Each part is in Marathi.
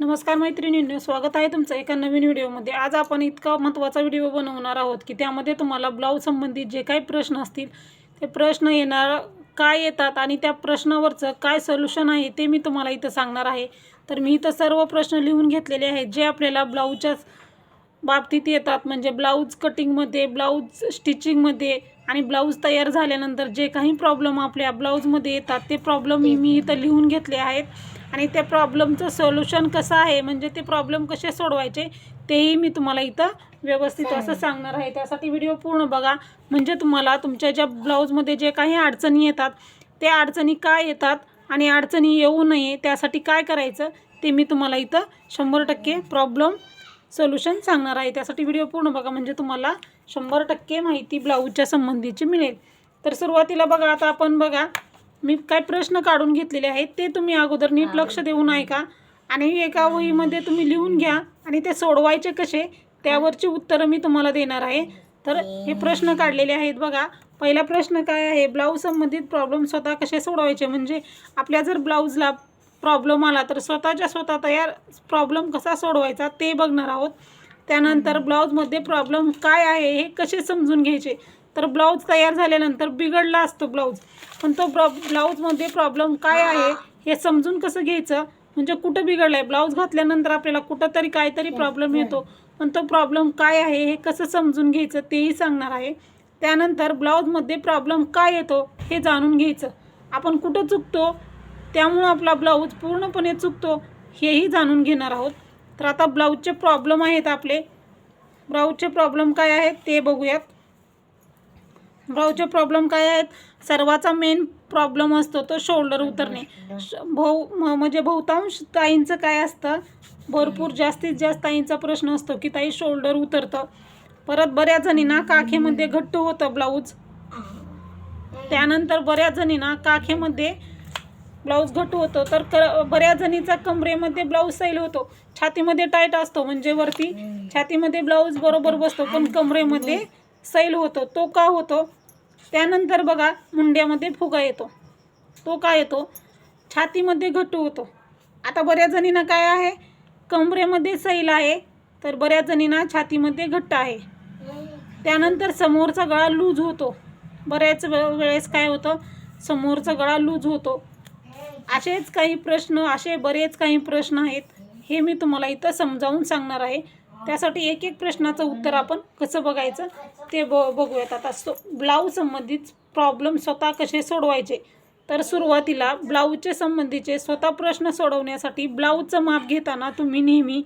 नमस्कार मैत्रिणींनो स्वागत आहे तुमचं एका नवीन व्हिडिओमध्ये. आज आपण इतका महत्त्वाचा व्हिडिओ बनवणार आहोत की त्यामध्ये तुम्हाला ब्लाऊज संबंधित जे काही प्रश्न असतील ते प्रश्न येणार काय येतात आणि त्या प्रश्नावरचं काय सोल्युशन आहे ते मी तुम्हाला इथं सांगणार आहे. तर मी इथं सर्व प्रश्न लिहून घेतलेले आहेत जे आपल्याला ब्लाऊजच्याच बाबतीत येतात. म्हणजे ब्लाऊज कटिंगमध्ये ब्लाऊज स्टिचिंगमध्ये आणि ब्लाऊज तयार झाल्यानंतर जे काही प्रॉब्लेम आपल्या ब्लाऊजमध्ये येतात ते प्रॉब्लेम मी मी इथं लिहून घेतले आहेत. आणि त्या प्रॉब्लेमचं सोल्युशन कसं आहे म्हणजे ते प्रॉब्लेम कसे सोडवायचे तेही मी तुम्हाला इथं व्यवस्थित असं सांगणार आहे. त्यासाठी व्हिडिओ पूर्ण बघा. म्हणजे तुम्हाला तुमच्या ज्या ब्लाऊजमध्ये जे काही अडचणी येतात त्या अडचणी काय येतात आणि अडचणी येऊ नये त्यासाठी काय करायचं ते मी तुम्हाला इथं शंभर टक्के प्रॉब्लेम सोल्युशन सांगणार आहे. त्यासाठी व्हिडिओ पूर्ण बघा. म्हणजे तुम्हाला शंभर टक्के माहिती ब्लाऊजच्या संबंधीची मिळेल. तर सुरुवातीला बघा आता आपण बघा मी काय प्रश्न काढून घेतलेले आहेत ते तुम्ही अगोदर नीट लक्ष देऊन ऐका. आणि एका वहीमध्ये तुम्ही लिहून घ्या आणि ते सोडवायचे कसे त्यावरची उत्तरं मी तुम्हाला देणार आहे. तर हे प्रश्न काढलेले आहेत बघा. पहिला प्रश्न काय आहे? ब्लाऊज संबंधित प्रॉब्लेम स्वतः कसे सोडवायचे? म्हणजे आपल्या जर ब्लाऊजला प्रॉब्लेम आला तर स्वतःच्या स्वतः तयार प्रॉब्लेम कसा सोडवायचा ते बघणार आहोत. त्यानंतर ब्लाऊजमध्ये प्रॉब्लेम काय आहे हे कसे समजून घ्यायचे? तर ब्लाऊज तयार झाल्यानंतर बिघडला असतो ब्लाऊज पण तो ब्रा ब्लाऊजमध्ये प्रॉब्लेम काय आहे हे. समजून कसं घ्यायचं? म्हणजे कुठं बिघडलं आहे ब्लाऊज घातल्यानंतर आपल्याला कुठंतरी काहीतरी प्रॉब्लेम येतो. पण तो प्रॉब्लेम काय आहे हे कसं समजून घ्यायचं तेही सांगणार आहे. त्यानंतर ब्लाऊजमध्ये प्रॉब्लेम काय येतो हे जाणून घ्यायचं. आपण कुठं चुकतो? त्यामुळं आपला ब्लाऊज पूर्णपणे चुकतो हेही जाणून घेणार आहोत. तर आता ब्लाऊजचे प्रॉब्लेम आहेत आपले. ब्लाऊजचे प्रॉब्लेम काय आहेत ते बघूयात. ब्लाऊजचे प्रॉब्लेम काय आहेत? सर्वाचा मेन प्रॉब्लेम असतो तो शोल्डर उतरणे. श- भाऊ म- म्हणजे बहुतांश ताईंचं काय असतं? भरपूर जास्तीत जास्त ताईंचा प्रश्न असतो की ताई शोल्डर उतरतं. परत बऱ्याच जणींना काखेमध्ये घट्ट होतं ब्लाऊज त्यानंतर बऱ्याच जणींना काखेमध्ये ब्लाऊज घट्ट होतो. तर क बऱ्याच जणीचा कमरेमध्ये ब्लाऊज सैल होतो. छातीमध्ये टाईट असतो म्हणजे वरती छातीमध्ये ब्लाऊज बरोबर बसतो पण कमरेमध्ये सैल होतो. तो का होतो? त्यानंतर बघा मुंड्यामध्ये फुगा येतो. तो का येतो? छातीमध्ये घट्ट होतो. आता बऱ्याच जणींना काय आहे? कमरेमध्ये सैल आहे तर बऱ्याच जणींना छातीमध्ये घट्ट आहे. त्यानंतर समोरचा गळा लूज होतो. बऱ्याच वेळेस काय होतं? समोरचा गळा लूज होतो. असेच काही प्रश्न असे बरेच काही प्रश्न आहेत. हे मी तुम्हाला इथं समजावून सांगणार आहे. त्यासाठी एक एक प्रश्नाचं उत्तर आपण कसं बघायचं ते ब बघूयात. आता सो ब्लाऊज संबंधित प्रॉब्लेम स्वतः कसे सोडवायचे? तर सुरुवातीला ब्लाऊजचे संबंधीचे स्वतः प्रश्न सोडवण्यासाठी ब्लाऊजचं माप घेताना तुम्ही नेहमी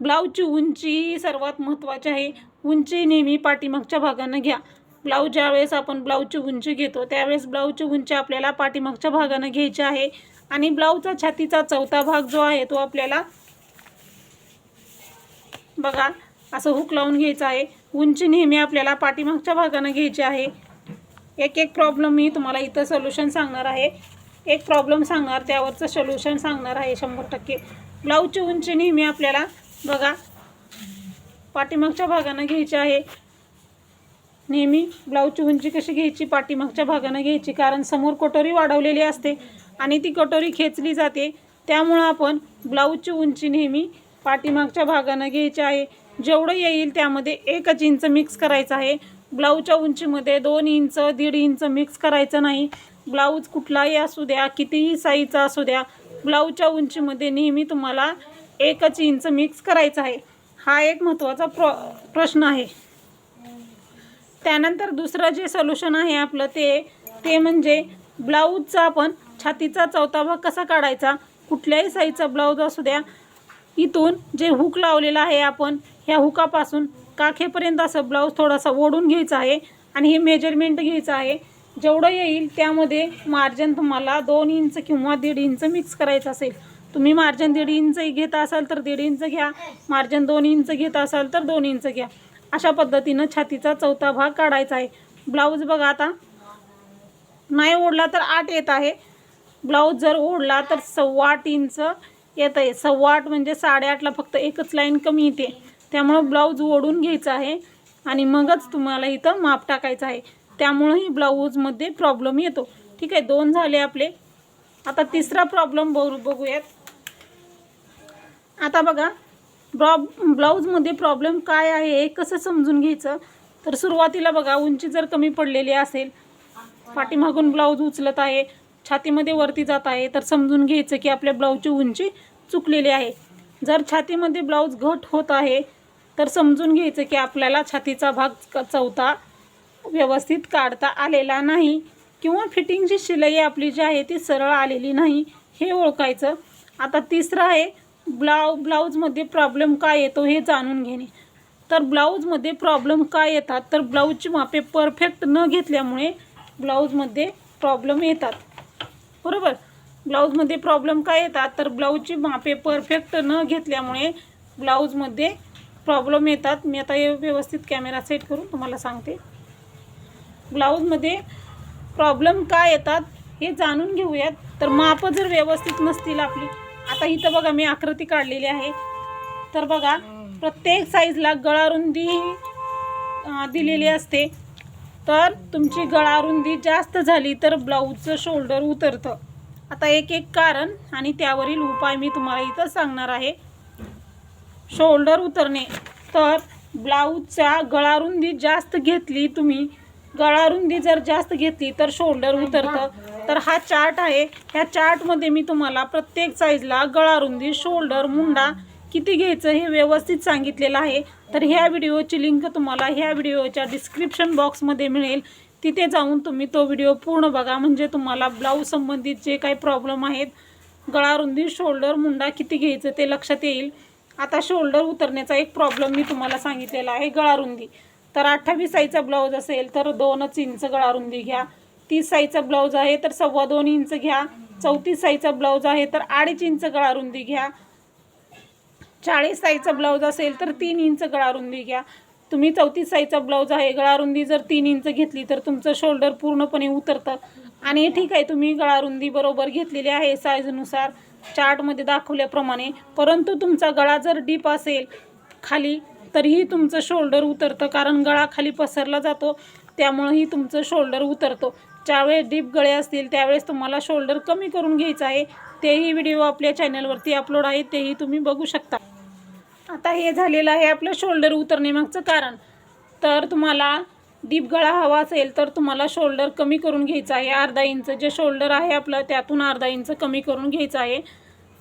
ब्लाऊजची उंची ही सर्वात महत्त्वाची आहे. उंची नेहमी पाठीमागच्या भागानं घ्या. ब्लाऊज ज्यावेळेस आपण ब्लाऊजची उंची घेतो त्यावेळेस ब्लाऊजची उंची आपल्याला पाठीमागच्या भागानं घ्यायची आहे. आणि ब्लाऊजचा छातीचा चौथा भाग जो आहे तो आपल्याला बघा असं हुक लावून घ्यायचं आहे. उंची नेहमी आपल्याला पाठीमागच्या भागानं घ्यायची आहे. एक एक प्रॉब्लेम मी तुम्हाला इथं सोल्युशन सांगणार आहे. एक प्रॉब्लेम सांगणार त्यावरचं सोल्युशन सांगणार आहे शंभर टक्के. ब्लाऊजची उंची नेहमी आपल्याला बघा पाठीमागच्या भागानं घ्यायची आहे. नेहमी ब्लाऊजची उंची कशी घ्यायची पाठीमागच्या भागानं घ्यायची कारण समोर कटोरी वाढवलेली असते आणि ती कटोरी खेचली जाते. त्यामुळं आपण ब्लाऊजची उंची नेहमी पाठीमागच्या भागानं घ्यायची आहे. जेवढं येईल त्यामध्ये एकच इंच मिक्स करायचं आहे. ब्लाऊजच्या उंचीमध्ये दोन इंच दीड इंच मिक्स करायचं नाही. ब्लाऊज कुठलाही असू द्या कितीही साईजचा असू द्या ब्लाऊजच्या उंचीमध्ये नेहमी तुम्हाला एकच इंच मिक्स करायचं आहे. हा एक महत्त्वाचा प्र प्रश्न आहे. त्यानंतर दुसरं जे सोल्युशन आहे आपलं ते ते म्हणजे ब्लाऊजचा आपण छातीचा चौथा भाग कसा काढायचा? कुठल्याही साईजचा ब्लाऊज असू द्या. इथून जे हुक लावलेला आहे आपण ह्या हुकापासून काखेपर्यंत असं ब्लाऊज थोडासा ओढून घ्यायचा आहे आणि हे मेजरमेंट घ्यायचं आहे. जेवढं येईल त्यामध्ये मार्जिन तुम्हाला दोन इंच किंवा दीड इंच मिक्स करायचं असेल. तुम्ही मार्जिन दीड इंच घेत असाल तर दीड इंच घ्या. मार्जिन दोन इंच घेत असाल तर दोन इंच घ्या. अशा पद्धतीनं छातीचा चौथा भाग काढायचा आहे. ब्लाऊज बघा आता. नाही ओढला तर आठ येत आहे. ब्लाऊज जर ओढला तर सव्वा आठ इंच येत आहे. सव्वा आठ म्हणजे साडेआठला फक्त एकच लाईन कमी येते. त्यामुळं ब्लाऊज ओढून घ्यायचं आहे आणि मगच तुम्हाला इथं माप टाकायचं आहे. त्यामुळंही ब्लाऊजमध्ये प्रॉब्लेम येतो. ठीक आहे दोन झाले आपले. आता तिसरा प्रॉब्लेम बघू बघूयात. आता बघा ब्रॉ ब्लाऊजमध्ये प्रॉब्लेम काय आहे हे कसं समजून घ्यायचं? तर सुरुवातीला बघा उंची जर कमी पडलेली असेल पाठीमागून ब्लाऊज उचलत आहे छातीमध्ये वरती जात आहे तर समजून घ्यायचं की आपल्या ब्लाऊजची उंची चुकलेली आहे. जर छातीमध्ये ब्लाऊज घट होत आहे तर समजून घ्यायचं की आपल्याला छातीचा भाग क- चौथा व्यवस्थित काढता आलेला नाही किंवा फिटिंगची शिलाई आपली जी आहे ती सरळ आलेली नाही हे ओळखायचं. आता तिसरं आहे ब्लाउ ब्लाऊजमध्ये प्रॉब्लेम काय येतो हे जाणून घेणे. तर ब्लाऊजमध्ये प्रॉब्लेम काय येतात? तर ब्लाऊजची मापे परफेक्ट न घेतल्यामुळे ब्लाऊजमध्ये प्रॉब्लेम येतात. बरोबर? ब्लाऊजमध्ये प्रॉब्लेम काय येतात? तर ब्लाऊजची मापे परफेक्ट न घेतल्यामुळे ब्लाऊजमध्ये प्रॉब्लेम येतात. मी आता व्यवस्थित कॅमेरा सेट करून तुम्हाला सांगते. ब्लाऊजमध्ये प्रॉब्लेम काय येतात हे जाणून घेऊयात. तर मापं जर व्यवस्थित नसतील आपली आता इथं बघा मी आकृती काढलेली आहे. तर बघा प्रत्येक साईजला गळारुंदी दिलेली असते. तर तुमची गळारुंदी जास्त झाली तर ब्लाऊजचं शोल्डर उतरतं. आता एक एक कारण आणि त्यावरील उपाय मी तुम्हाला इथं सांगणार आहे. शोल्डर उतरणे. तर ब्लाऊजच्या गळारुंदी जास्त घेतली तुम्ही गळारुंदी जर जास्त घेतली तर शोल्डर उतरतं. तर हा चार्ट आहे. ह्या चार्टमध्ये मी तुम्हाला प्रत्येक साईजला गळारुंदी शोल्डर मुंडा किती घ्यायचं हे व्यवस्थित सांगितलेलं आहे. तर ह्या व्हिडिओची लिंक तुम्हाला ह्या व्हिडिओच्या डिस्क्रिप्शन बॉक्समध्ये मिळेल. तिथे जाऊन तुम्ही तो व्हिडिओ पूर्ण बघा. म्हणजे तुम्हाला ब्लाऊज संबंधित जे काही प्रॉब्लेम आहेत गळारुंदी शोल्डर मुंडा किती घ्यायचं ते लक्षात येईल. आता शोल्डर उतरण्याचा एक प्रॉब्लेम मी तुम्हाला सांगितलेला आहे गळारुंदी तर अठ्ठावीस साईजचा ब्लाऊज असेल तर दोनच इंच गळारुंदी घ्या. तीस साईजचा ब्लाऊज आहे तर सव्वा दोन इंच घ्या. चौतीस साईजचा ब्लाऊज आहे तर अडीच इंच गळारुंदी घ्या. चाळीस साईजचा ब्लाऊज असेल तर तीन इंच गळारुंदी घ्या. तुम्ही चौतीस साईजचा ब्लाऊज आहे गळारुंदी जर तीन इंच घेतली तर तुमचं शोल्डर पूर्णपणे उतरतं. आणि ठीक आहे तुम्ही गळारुंदी बरोबर घेतलेली आहे साईजनुसार चार्टमध्ये दाखवल्याप्रमाणे. परंतु तुमचा गळा जर डीप असेल खाली तरीही तुमचं शोल्डर उतरतं कारण गळा खाली पसरला जातो. त्यामुळंही तुमचं शोल्डर उतरतो. ज्यावेळेस डीप गळे असतील त्यावेळेस तुम्हाला शोल्डर कमी करून घ्यायचं आहे. तेही व्हिडिओ आपल्या चॅनलवरती अपलोड आहे तेही तुम्ही बघू शकता. आता हे झालेलं आहे आपलं शोल्डर उतरण्यामागचं कारण. तर तुम्हाला डीप गळा हवा असेल तर तुम्हाला शोल्डर कमी करून घ्यायचं आहे. अर्धा इंच जे शोल्डर आहे आपलं त्यातून अर्धा इंच कमी करून घ्यायचं आहे.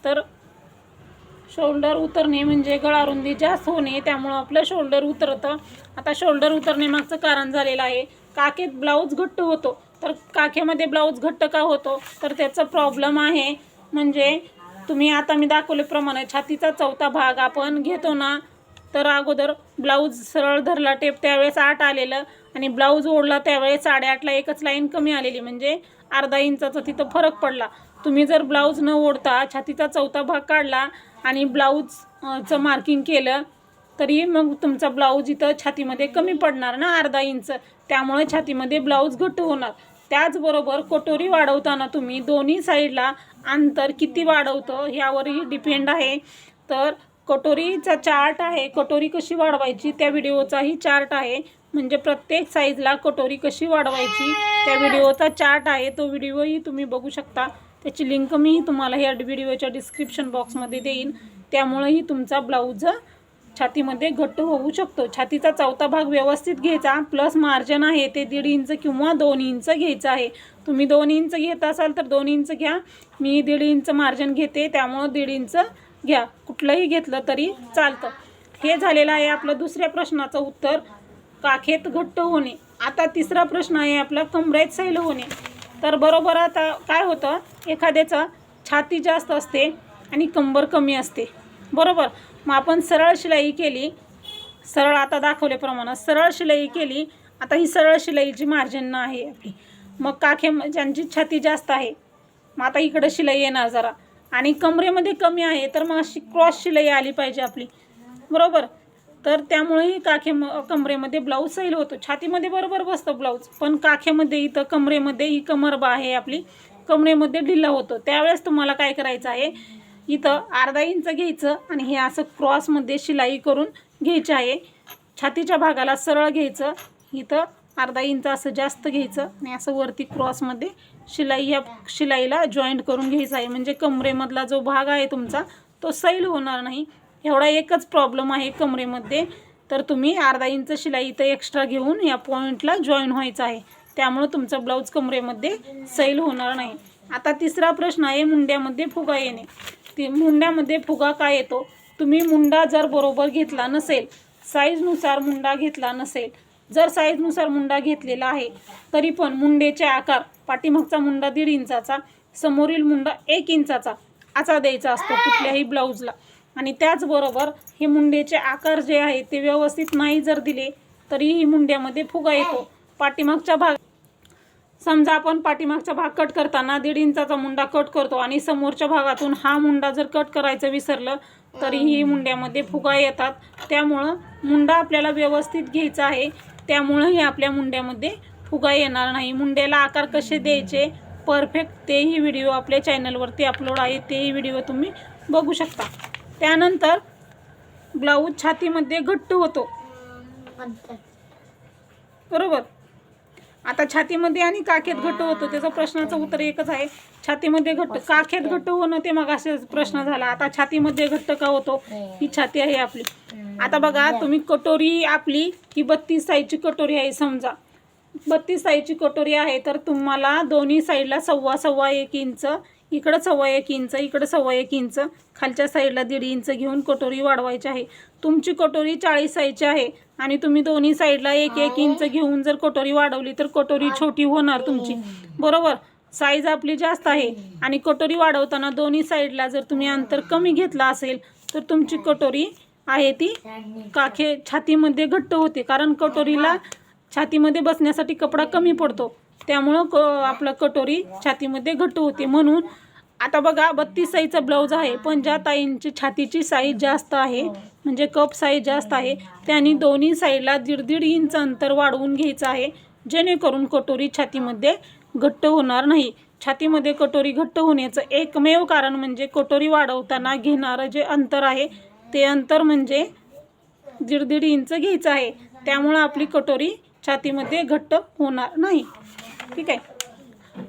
तर शोल्डर उतरणे म्हणजे गळारुंदी जास्त होणे त्यामुळं आपलं शोल्डर उतरतं. आता शोल्डर उतरण्यामागचं कारण झालेलं आहे. काकेत ब्लाऊज घट्ट होतो. तर काखेमध्ये ब्लाऊज घट्ट का होतो? तर त्याचा प्रॉब्लेम आहे. म्हणजे तुम्ही आता मी दाखवल्याप्रमाणे छातीचा चौथा भाग आपण घेतो ना तर अगोदर ब्लाऊज सरळ धरला टेप त्यावेळेस आठ आलेलं आणि ब्लाऊज ओढला त्यावेळेस साडेआठला एकच लाईन कमी आलेली. म्हणजे अर्धा इंचाचा तिथं फरक पडला. तुम्ही जर ब्लाऊज न ओढता छातीचा चौथा भाग काढला आणि ब्लाऊजचं मार्किंग केलं तरी मग तुमचा ब्लाऊज इथं छातीमध्ये कमी पडणार ना अर्धा इंच. त्यामुळे छातीमध्ये ब्लाऊज घट्ट होणार. त्याचबरोबर कटोरी वाढवताना तुम्ही दोन्ही साईडला अंतर किती वाढवतं ह्यावरही डिपेंड आहे. तर कटोरीचा चार्ट आहे कटोरी कशी वाढवायची त्या व्हिडिओचाही चार्ट आहे. म्हणजे प्रत्येक साईजला कटोरी कशी वाढवायची त्या व्हिडिओचा चार्ट आहे. तो व्हिडिओही तुम्ही बघू शकता. त्याची लिंक मी तुम्हाला ह्या व्हिडिओच्या डिस्क्रिप्शन बॉक्समध्ये देईन. त्यामुळेही तुमचा ब्लाऊज छातीमध्ये घट्ट होऊ शकतो. छातीचा चौथा भाग व्यवस्थित घ्यायचा. प्लस मार्जिन आहे ते दीड इंच किंवा दोन इंच घ्यायचं आहे. तुम्ही दोन इंच घेत असाल तर दोन इंच घ्या. मी दीड इंच मार्जिन घेते त्यामुळं दीड इंच घ्या. कुठलंही घेतलं तरी चालतं. हे झालेलं आहे आपलं दुसऱ्या प्रश्नाचं उत्तर. काखेत घट्ट होणे. आता तिसरा प्रश्न आहे आपला कमरेत सैल होणे. तर बरोबर आता काय होतं? एखाद्याचं छाती जास्त असते आणि कंबर कमी असते. बरोबर? मग आपण सरळ शिलाई केली. सरळ आता दाखवल्याप्रमाणे सरळ शिलाई केली. आता ही सरळ शिलाईची मार्जिन आहे आपली. मग काखे ज्यांची छाती जास्त आहे मग आता इकडं शिलाई येणार जरा. आणि कमरेमध्ये कमी आहे तर मग अशी क्रॉस शिलाई आली पाहिजे आपली. बरोबर? तर त्यामुळेही काखे म कमरेमध्ये ब्लाऊज सैल होतो. छातीमध्ये बरोबर बसतं ब्लाऊज पण काखेमध्ये इथं कमरेमध्ये ही कमरबा आहे आपली. कमरेमध्ये ढिल्ला होतो. त्यावेळेस तुम्हाला काय करायचं आहे इथं अर्धा इंच घ्यायचं आणि हे असं क्रॉसमध्ये शिलाई करून घ्यायची आहे. छातीच्या भागाला सरळ घ्यायचं. इथं अर्धा इंच असं जास्त घ्यायचं आणि असं वरती क्रॉसमध्ये शिलाई ह्या शिलाईला जॉईंट करून घ्यायचं आहे. म्हणजे कमरेमधला जो भाग आहे तुमचा तो सैल होणार नाही. एवढा एकच प्रॉब्लेम आहे कमरेमध्ये. तर तुम्ही अर्धा इंच शिलाई इथं एक्स्ट्रा घेऊन या पॉईंटला जॉईन व्हायचं आहे. त्यामुळं तुमचा ब्लाऊज कमरेमध्ये सैल होणार नाही. आता तिसरा प्रश्न आहे मुंड्यामध्ये फुगा येणे. ती मुंड्यामध्ये फुगा काय येतो? तुम्ही मुंडा जर बरोबर घेतला नसेल साईजनुसार मुंडा घेतला नसेल जर साईजनुसार मुंडा घेतलेला आहे तरी पण मुंडेचे आकार पाठीमागचा मुंडा दीड इंचाचा समोरील मुंडा एक इंचाचा असा द्यायचा असतो कुठल्याही ब्लाऊजला. आणि त्याचबरोबर हे मुंडेचे आकार जे आहे ते व्यवस्थित नाही जर दिले तरीही मुंड्यामध्ये फुगा येतो. पाठीमागच्या भाग समजा आपण पाठीमागचा भाग कट करताना दीड इंचाचा मुंडा कट करतो आणि समोरच्या भागातून हा मुंडा जर कट करायचं विसरलं तरीही मुंड्यामध्ये फुगा येतात. त्यामुळं मुंडा आपल्याला व्यवस्थित घ्यायचा आहे. त्यामुळंही आपल्या मुंड्यामध्ये फुगा येणार नाही. मुंड्याला आकार कसे द्यायचे? परफेक्ट तेही व्हिडिओ आपल्या चॅनलवरती अपलोड आहे. तेही व्हिडिओ तुम्ही बघू शकता. त्यानंतर ब्लाऊज छातीमध्ये घट्ट होतो. बरोबर? आता छातीमध्ये आणि काखेत घट्ट होतो त्याचा प्रश्नाचं उत्तर एकच आहे. छातीमध्ये घट्ट काखेत घट्ट होणं ते मग असे प्रश्न झाला. आता छातीमध्ये घट्ट का होतो? ही. छाती आहे आपली. आता बघा तुम्ही कटोरी आपली ही बत्तीस साईजची कटोरी आहे समजा. बत्तीस साईजची कटोरी आहे तर तुम्हाला दोन्ही साईडला सव्वा सव्वा एक इंच इकडं सव्वा एक इंच इकडं सव्वा एक इंच खालच्या साईडला दीड इंच घेऊन कटोरी वाढवायची आहे. तुमची कटोरी चाळीस साईजची आहे. आणि तुम्ही दोन्ही साईडला एक एक इंच घेऊन जर कटोरी वाढवली तर कटोरी छोटी होणार तुमची. बरोबर? साईज आपली जास्त आहे. आणि कटोरी वाढवताना दोन्ही साईडला जर तुम्ही अंतर कमी घेतला असेल तर तुमची कटोरी आहे ती काखे छातीमध्ये घट्ट होते. कारण कटोरीला छातीमध्ये बसण्यासाठी कपडा कमी पडतो. त्यामुळं क आपलं कटोरी छातीमध्ये घट्ट होते. म्हणून आता बघा बत्तीस साईजचा ब्लाऊज आहे पण ज्या ताईंची छातीची साईज जास्त आहे म्हणजे कप साईज जास्त आहे त्यांनी दोन्ही साईडला दीड दीड इंच अंतर वाढवून घ्यायचं आहे जेणेकरून कटोरी छातीमध्ये घट्ट होणार नाही. छातीमध्ये कटोरी घट्ट होण्याचं एकमेव कारण म्हणजे कटोरी वाढवताना घेणारं जे अंतर आहे ते अंतर म्हणजे दीड दीड इंच घ्यायचं आहे. त्यामुळं आपली कटोरी छातीमध्ये घट्ट होणार नाही. ठीक आहे?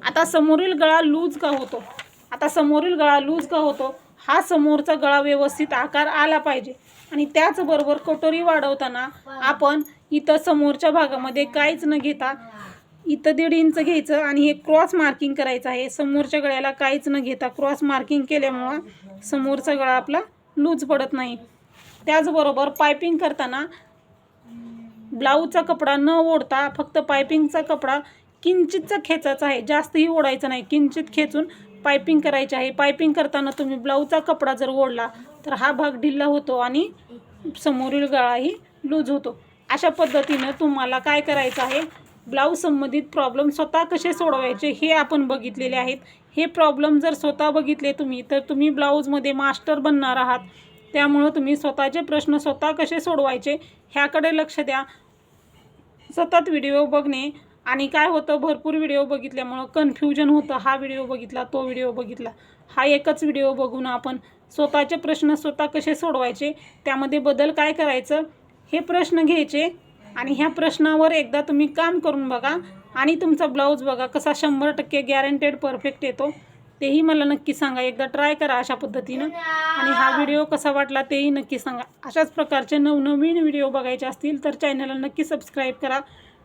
आता समोरील गळा लूज का होतो? आता समोरील गळा लूज का होतो? हा समोरचा गळा व्यवस्थित आकार आला पाहिजे. आणि त्याचबरोबर कटोरी वाढवताना आपण इथं समोरच्या भागामध्ये काहीच न घेता इथं दीड इंच घ्यायचं आणि हे क्रॉस मार्किंग करायचं आहे. समोरच्या गळ्याला काहीच न घेता क्रॉस मार्किंग केल्यामुळं समोरचा गळा आपला लूज पडत नाही. त्याचबरोबर पायपिंग करताना ब्लाऊजचा कपडा न ओढता फक्त पायपिंगचा कपडा किंचितचा खेचायचा आहे. जास्तही ओढायचा नाही. किंचित खेचून पायपिंग करायची आहे. पायपिंग करताना तुम्ही ब्लाऊजचा कपडा जर ओढला तर हा भाग ढिल्ला होतो आणि समोरील गळाही लूज होतो. अशा पद्धतीनं तुम्हाला काय करायचं आहे? ब्लाऊज संबंधित प्रॉब्लेम स्वतः कसे सोडवायचे हे आपण बघितलेले आहेत. हे प्रॉब्लेम जर स्वतः बघितले तुम्ही तर तुम्ही ब्लाऊजमध्ये मास्टर बनणार आहात. त्यामुळं तुम्ही स्वतःचे प्रश्न स्वतः कसे सोडवायचे ह्याकडे लक्ष द्या. सतत व्हिडिओ बघणे आणि काय होतं भरपूर व्हिडिओ बघितल्यामुळं कन्फ्युजन होतं. हा व्हिडिओ बघितला तो व्हिडिओ बघितला. हा एकच व्हिडिओ बघून आपण स्वतःचे प्रश्न स्वतः कसे सोडवायचे त्यामध्ये बदल काय करायचं हे प्रश्न घ्यायचे. आणि ह्या प्रश्नावर एकदा तुम्ही काम करून बघा आणि तुमचा ब्लाऊज बघा कसा शंभर टक्के गॅरंटेड परफेक्ट येतो. तेही मला नक्की सांगा. एकदा ट्राय करा अशा पद्धतीनं. आणि हा व्हिडिओ कसा वाटला तेही नक्की सांगा. अशाच प्रकारचे नवनवीन व्हिडिओ बघायचे असतील तर चॅनलला नक्की सबस्क्राईब करा.